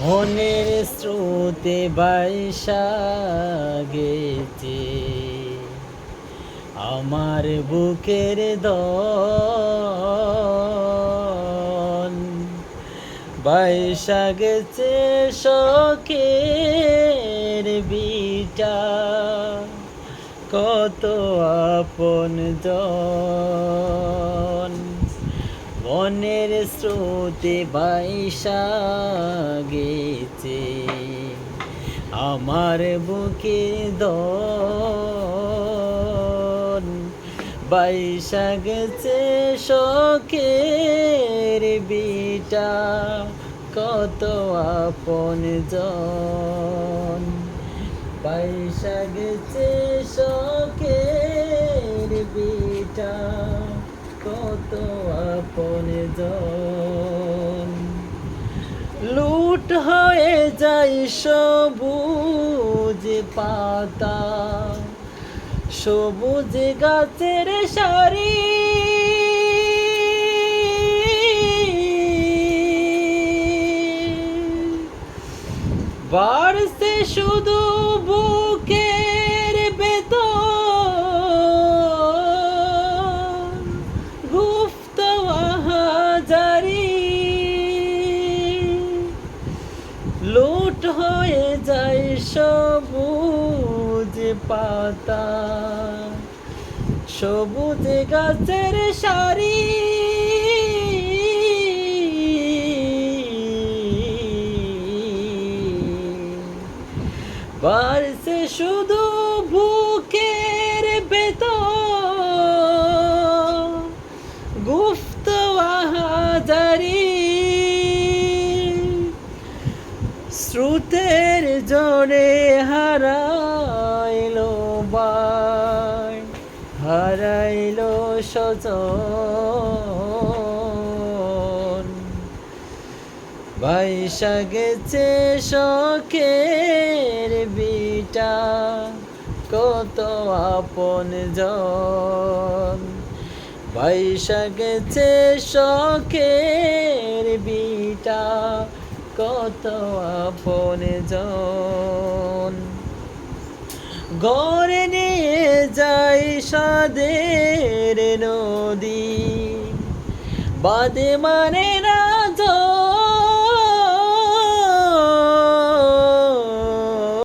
মনের স্রোতে বাইসা গেছে আমার বুকের দন গেছে শোকের বিটা। কত আপন জন মনের স্রোতে বাইসা গেছে আমার বুকে দন বাইসা গেছে শখের বিটা। কত আপন জন। বাইসা গেছে শোকের আপন জন। লুট হয়ে যায় সবুজ পাতা। সবুজ গাছের সারি। বাড়ছে শুধু বুকের পাতা। সবুজ গাছের সারি। বাড়ছে শুধু বুকের বেতন গুপ্ত আহাজারি। স্রোতের জোরে হারাইলো বাই, হারাইল সজন বাইসা গেছে শখের বিটা, কত আপন জন। বাইসা গেছে শখের কত আপন জন। গড়ে নিয়ে যাই সাদের নদী। বাদে মানে না